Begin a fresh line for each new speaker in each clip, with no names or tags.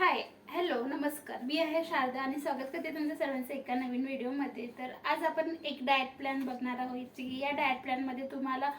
Hi hello नमस्कार. मी आहे शारदा आणि स्वागत करते तुमचं सर्वांचं एका नवीन व्हिडिओमध्ये तर आज आपण एक डाएट प्लॅन बघणार आहोत. की या डाएट प्लॅनमध्ये तुम्हाला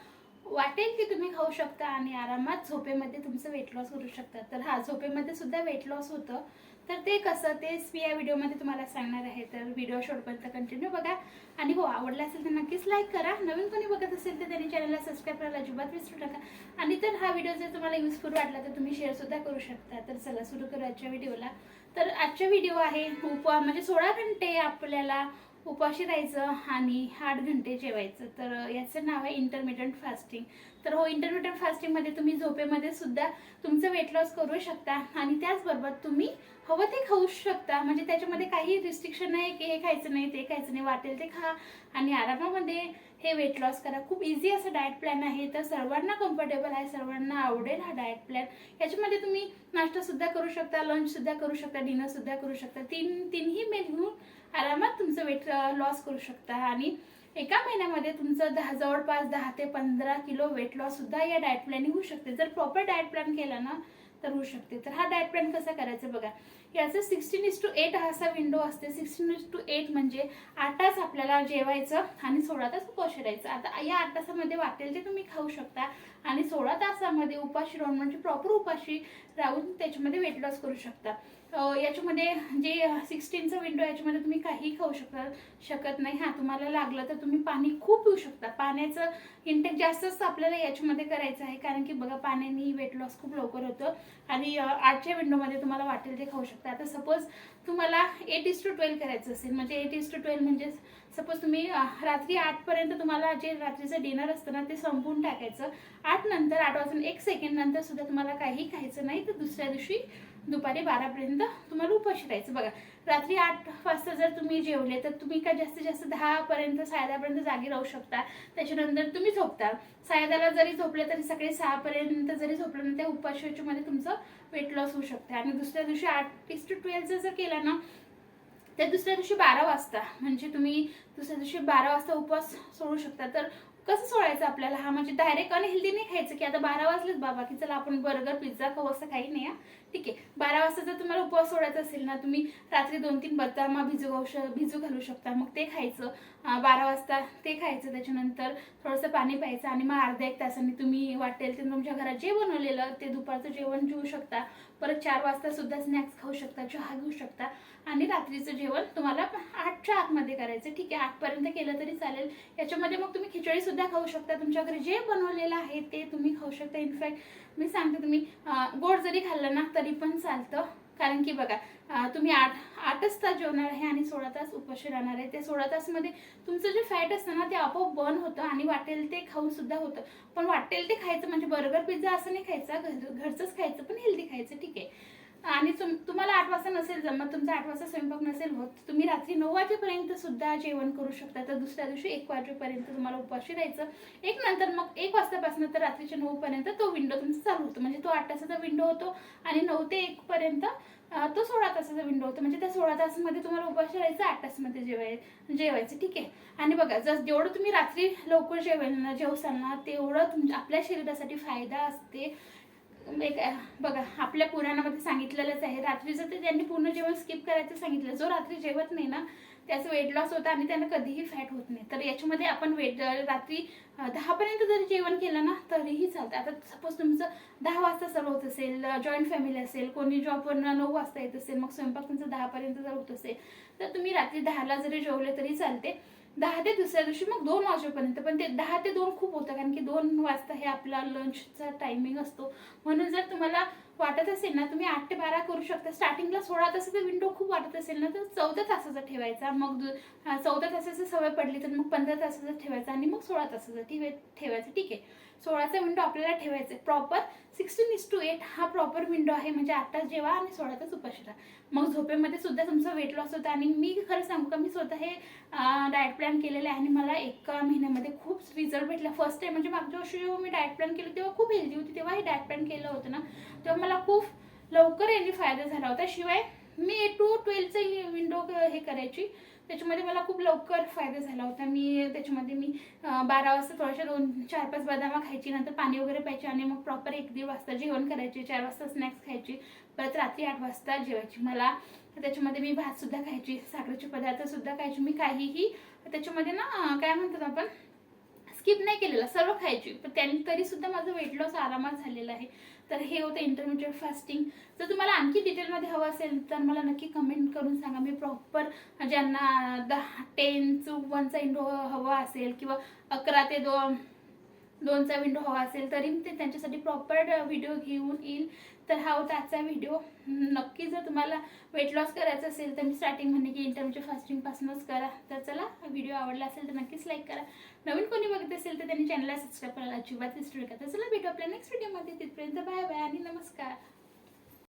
वाटेल की तुम्ही खाऊ शकता आणि आरामात झोपेमध्ये तुमचं वेट लॉस करू शकता. तर हा झोपेमध्ये सुद्धा वेट लॉस होतं. तर ते कसं तेच मी या व्हिडिओमध्ये तुम्हाला सांगणार आहे. तर व्हिडिओ शेवटपर्यंत कंटिन्यू बघा. आणि हो आवडला असेल तर नक्कीच लाईक करा. नवीन कोणी बघत असेल तर त्यांनी चॅनलला सबस्क्राईब करायला अजिबात विसरू नका. आणि तर हा व्हिडिओ जर तुम्हाला युजफुल वाटला तर तुम्ही शेअरसुद्धा करू शकता. तर चला सुरू करू आजच्या व्हिडिओला तर आजचा व्हिडिओ आहे उपवा म्हणजे सोळा घंटे आपल्याला उपाशी राहायचं आणि आठ घंटे जेवायचं. तर याचं नाव आहे इंटरमिडियंट फास्टिंग तर हो इंटरमिडियंट फास्टिंगमध्ये तुम्ही झोपेमध्ये सुद्धा तुमचं वेट लॉस करू शकता आणि त्याचबरोबर तुम्ही हवं ते खाऊ शकता. म्हणजे त्याच्यामध्ये काही रिस्ट्रिक्शन नाही की हे खायचं नाही ते खायचं नाही. वाटेल ते खा आणि आरामामध्ये हे वेट लॉस करा. खूप इझी असं डाएट प्लॅन आहे. तर सर्वांना कम्फर्टेबल आहे. सर्वांना आवडेल हा डाएट प्लॅन याच्यामध्ये तुम्ही नाश्तासुद्धा करू शकता लंचसुद्धा करू शकता डिनरसुद्धा करू शकता. तीन तीनही मेन्यू आरामात तुमचं वेट लॉस करू शकता. आणि एका महिन्यामध्ये तुमचं दहा जवळपास दहा ते पंधरा किलो वेट लॉससुद्धा या डाएट प्लॅनने होऊ शकते. जर प्रॉपर डाएट प्लॅन केला ना तर होऊ शकते. तर हा डाएट प्लॅन कसा करायचा बघा. याचं सिक्स्टीन इज टू एट हा असा विंडो असते. सिक्स्टीन इज टू एट म्हणजे आठ तास आपल्याला जेवायचं आणि सोळा तास उपाशी आता या आठ तासामध्ये वाटेल ते तुम्ही खाऊ शकता आणि सोळा तासामध्ये उपाशी राहून म्हणजे प्रॉपर उपाशी राहून त्याच्यामध्ये वेट लॉस करू शकता. याच्यामध्ये जे सिक्स्टीनचं विंडो याच्यामध्ये तुम्ही काहीही खाऊ शकता शकत नाही. हां तुम्हाला लागलं तर तुम्ही पाणी खूप पिऊ शकता. पाण्याचं इंटेक जास्तच आपल्याला याच्यामध्ये करायचं आहे कारण की बघा पाण्याने वेट लॉस खूप लवकर होतं. आणि आठच्या विंडोमध्ये तुम्हाला वाटेल ते खाऊ शकता. आता सपोज तुम्हाला एट इज टू ट्वेल्व करायचं असेल म्हणजे एट इस टू ट्वेल्व म्हणजेच सपोज तुम्ही रात्री आठपर्यंत तुम्हाला जे रात्रीचं डिनर असतं ना ते संपून टाकायचं. आठ नंतर आठ वाजून एक सेकंड नंतर सुद्धा तुम्हाला काही खायचं नाही तर दुसऱ्या दिवशी दुपारी बारापर्यंत तुम्हाला उपाशी राहायचं. बघा रात्री आठ वाजता जर तुम्ही जेवले तर तुम्ही काय जास्तीत जास्त दहापर्यंत सायदापर्यंत जागी राहू शकता. त्याच्यानंतर तुम्ही झोपता. सायदाला जरी झोपले तरी सकाळी सहापर्यंत जरी झोपलं ना त्या उपाशाच्यामध्ये तुमचं वेट लॉस होऊ शकतं. आणि दुसऱ्या दिवशी आठ इस टू ट्वेल्व जर केलं ना त्या दुसऱ्या दिवशी बारा वाजता. म्हणजे तुम्ही दुसऱ्या दिवशी बारा वाजता उपवास सोडू शकता. तर कसं सोडायचं आपल्याला? हा म्हणजे डायरेक्ट अनहेल्दी नाही खायचं की आता बारा वाजलेच बाबा की चला आपण बर्गर पिझ्झा खाऊ असं काही नाही हा. ठीक आहे. बारा वाजता जर तुम्हाला उपवास सोडायचा असेल ना तुम्ही रात्री दोन तीन बदामा भिजू खाऊ श भिजू घालू शकता. मग ते खायचं. बारा वाजता ते खायचं. त्याच्यानंतर थोडंसं पाणी प्यायचं आणि मग अर्ध्या एक तासाने तुम्ही वाटेल ते तुमच्या घरात जे बनवलेलं ते दुपारचं जेवण जेवू शकता. परत चार वाजता सुद्धा स्नॅक्स खाऊ शकता चहा घेऊ शकता. आणि रात्रीचं जेवण तुम्हाला आठच्या आतमध्ये करायचं. ठीक आहे. आठपर्यंत केलं तरी चालेल. याच्यामध्ये मग तुम्ही खिचडी सुद्धा खाऊ शकता. तुमच्या घरी जे बनवलेलं आहे ते तुम्ही खाऊ शकता. इनफॅक्ट मी सांगते तुम्ही गोड जरी खाल्लं ना तरी पण चालतं. कारण की बघा तुम्ही आठ आठच तास जेवणार आहे आणि सोळा तास उपाशी राहणार आहे. त्या सोळा तासमध्ये तुमचं जे फॅट असतं ना ते आपोआप बर्न होतं आणि वाटेल ते खाऊन सुद्धा होतं. पण वाटेल ते खायचं म्हणजे बर्गर पिझ्झा असं नाही खायचा घर घरचंच खायचं पण हेल्दी खायचं ठीक आहे आणि तुम तुम्हाला आठ वाजता नसेल जमत तुमचा आठ वाजता स्वयंपाक नसेल होत तुम्ही रात्री नऊ वाजेपर्यंत सुद्धा जेवण करू शकता. तर दुसऱ्या दिवशी एक वाजेपर्यंत तुम्हाला उपाशी राहायचं. एक नंतर मग एक वाजतापासून तर रात्रीच्या नऊ पर्यंत तो विंडो तुमचा चालू होतो. म्हणजे तो आठ तासाचा विंडो होतो आणि नऊ ते एक पर्यंत तो सोळा तासाचा विंडो होतो. म्हणजे त्या सोळा तासामध्ये तुम्हाला उपाशी राहायचं आठ तासमध्ये जेवाय जेवायचं. ठीक आहे? आणि बघा जर जेवढं तुम्ही रात्री लवकर जेवायला ना जेवसाल ना तेवढं तुमच्या आपल्या शरीरासाठी फायदा असते. बघा आपल्या पुराणामध्ये सांगितलेलंच आहे. रात्रीचं ते त्यांनी पूर्ण जेवण स्किप करायचं सांगितलं. जो रात्री जेवत नाही ना त्याचं वेट लॉस होतं आणि त्यांना कधीही फॅट होत नाही. तर याच्यामध्ये आपण वेट रात्री दहापर्यंत जरी जेवण केलं ना तरीही चालतं. आता सपोज तुमचं दहा वाजता सर्व होत असेल जॉईंट फॅमिली असेल कोणी जॉबवरनं नऊ वाजता येत असेल मग स्वयंपाक तुमचं दहापर्यंत जर होत असेल तर तुम्ही रात्री दहाला जरी जेवले तरी चालते. दहा ते दुसऱ्या दिवशी मग दोन वाजेपर्यंत. पण ते दहा ते दोन खूप होतं कारण की दोन वाजता हे आपला लंचचा टायमिंग असतो. म्हणून जर तुम्हाला वाटत असेल ना तुम्ही आठ ते बारा करू शकता. स्टार्टिंगला सोळा तासाचा विंडो खूप वाटत असेल ना तर चौदा तासाचा ठेवायचा. मग दु- चौदा तासाची सवय पडली तर मग पंधरा तासाचा ठेवायचा आणि मग सोळा तासाचा ठेवाय ठेवायचं. ठीक आहे. सोळाचा विंडो आपल्याला ठेवायचा आहे. Proper sixteen is to eight हा प्रॉपर विंडो आहे. म्हणजे आठ तास जेवा आणि सोळा तास उपाशी राहा मग झोपेमध्ये सुद्धा तुमचा वेट लॉस होतं आणि मी खरं सांगू का मी स्वतः हे डाएट प्लॅन केलेलं आहे आणि मला एका महिन्यामध्ये खूप रिझल्ट भेटला. फर्स्ट टाइम म्हणजे मागच्या वर्षी जेव्हा मी डाएट प्लॅन केलं तेव्हा खूप हेल्दी होती. तेव्हा हे डाएट प्लॅन केलं होतं ना. तेव्हा मला खूप लवकर याने फायदा झाला होता. शिवाय मी एट टू ट्वेल्वचं विंडो हे करायची. त्याच्यामध्ये मला खूप लवकर फायदा झाला होता. मी त्याच्यामध्ये मी बारा वाजता थोड्याशा दोन चार पाच बदामा खायची नंतर पाणी वगैरे प्यायची आणि मग प्रॉपर एक दीड वाजता जेवण करायचे. चार वाजता स्नॅक्स खायची. परत रात्री आठ वाजता जेवायची. मला त्याच्यामध्ये मी भातसुद्धा खायची साखरेचे पदार्थसुद्धा खायची. मी काहीही त्याच्यामध्ये ना काय म्हणतात आपण स्किप नाही केलेला सर्व खायची. पण त्यांनी तरी सुद्धा माझं वेट लॉस आरामात झालेला आहे. तर हे होतं इंटरमिडिएट फास्टिंग जर तुम्हाला आणखी डिटेलमध्ये हवं असेल तर मला नक्की कमेंट करून सांगा. मी प्रॉपर ज्यांना दहा टेन टू वनचा इंडो हवा असेल किंवा अकरा ते दोन दोनचा विंडो हवा असेल तरी मी ते त्यांच्यासाठी प्रॉपर व्हिडिओ घेऊन येईल. तर हा होता आजचा व्हिडिओ नक्की जर तुम्हाला वेट लॉस करायचं असेल तर मी स्टार्टिंग म्हणे की इंटरमिडिएट फास्टिंगपासूनच करा. तर चला व्हिडिओ आवडला असेल तर नक्कीच लाईक करा. नवीन कोणी बघत असेल तर त्यांनी चॅनलला सबस्क्राईब करायला अजिबात विसरू नका. तर चला भेटू आपल्या नेक्स्ट व्हिडिओमध्ये तिथपर्यंत बाय बाय आणि नमस्कार.